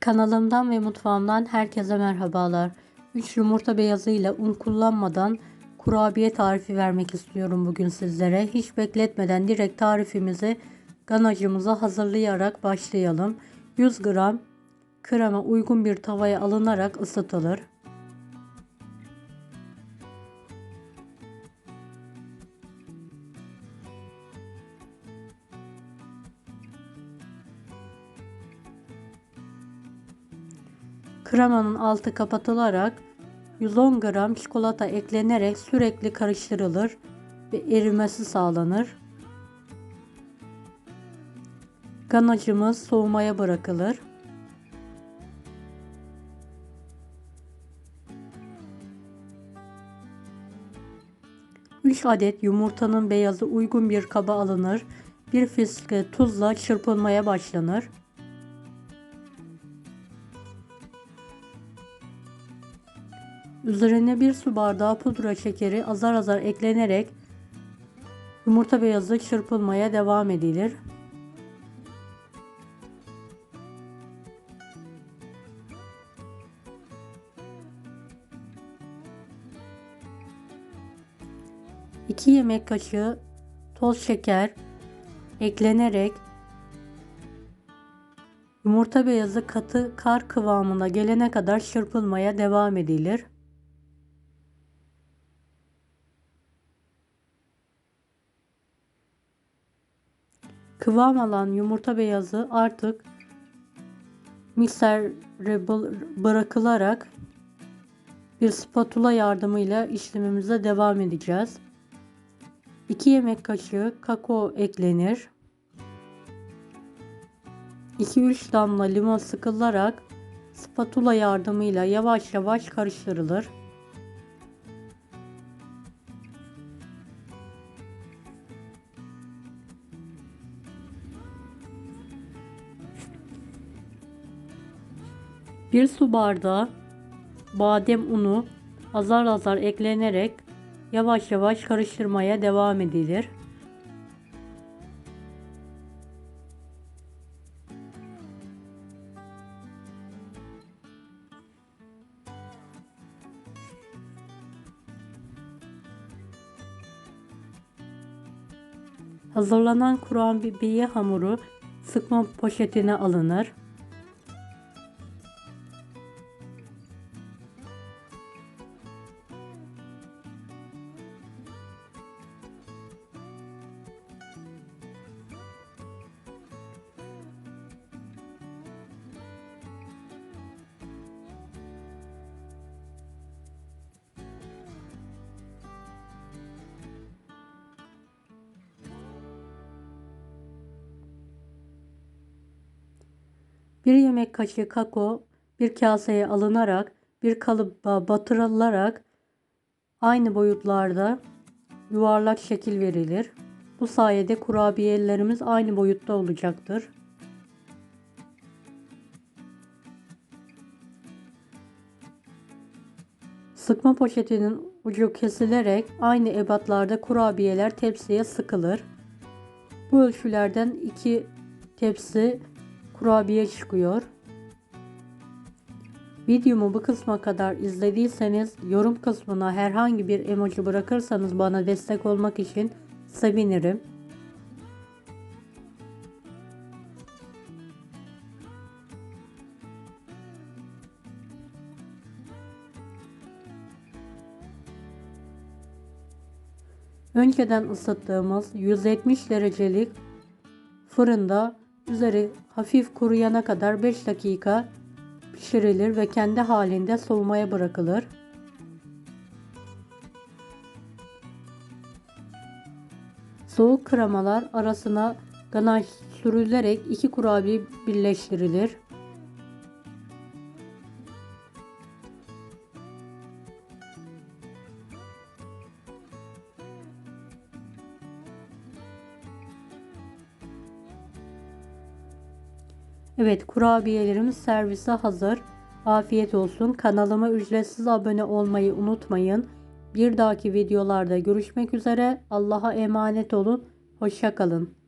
Kanalımdan ve mutfağımdan herkese merhabalar. 3 yumurta beyazı ile un kullanmadan kurabiye tarifi vermek istiyorum bugün sizlere. Hiç bekletmeden direkt tarifimizi ganajımıza hazırlayarak başlayalım. 100 gram krema uygun bir tavaya alınarak ısıtılır. Kremanın altı kapatılarak 110 gram çikolata eklenerek sürekli karıştırılır ve erimesi sağlanır. Ganajımız soğumaya bırakılır. Üç adet yumurtanın beyazı uygun bir kaba alınır. Bir fiske tuzla çırpılmaya başlanır. Üzerine bir su bardağı pudra şekeri azar azar eklenerek yumurta beyazı çırpılmaya devam edilir. İki yemek kaşığı toz şeker eklenerek yumurta beyazı katı kar kıvamına gelene kadar çırpılmaya devam edilir. Kıvam alan yumurta beyazı artık miksere bırakılarak bir spatula yardımıyla işlemimize devam edeceğiz. 2 yemek kaşığı kakao eklenir. 2-3 damla limon sıkılarak spatula yardımıyla yavaş yavaş karıştırılır. Bir su bardağı badem unu azar azar eklenerek yavaş yavaş karıştırmaya devam edilir. Hazırlanan kurabiye hamuru sıkma poşetine alınır. Bir yemek kaşığı kakao bir kaseye alınarak bir kalıba batırılarak aynı boyutlarda yuvarlak şekil verilir. Bu sayede kurabiyelerimiz aynı boyutta olacaktır. Sıkma poşetinin ucu kesilerek aynı ebatlarda kurabiyeler tepsiye sıkılır. Bu ölçülerden iki tepsi kurabiye çıkıyor. Videomu bu kısma kadar izlediyseniz yorum kısmına herhangi bir emoji bırakırsanız bana destek olmak için sevinirim. Önceden ısıttığımız 170 derecelik fırında üzeri hafif kuruyana kadar 5 dakika pişirilir ve kendi halinde soğumaya bırakılır. Soğuk kremalar arasına ganaj sürülerek iki kurabiye birleştirilir. Evet kurabiyelerimiz servise hazır. Afiyet olsun. Kanalıma ücretsiz abone olmayı unutmayın. Bir dahaki videolarda görüşmek üzere. Allah'a emanet olun. Hoşçakalın.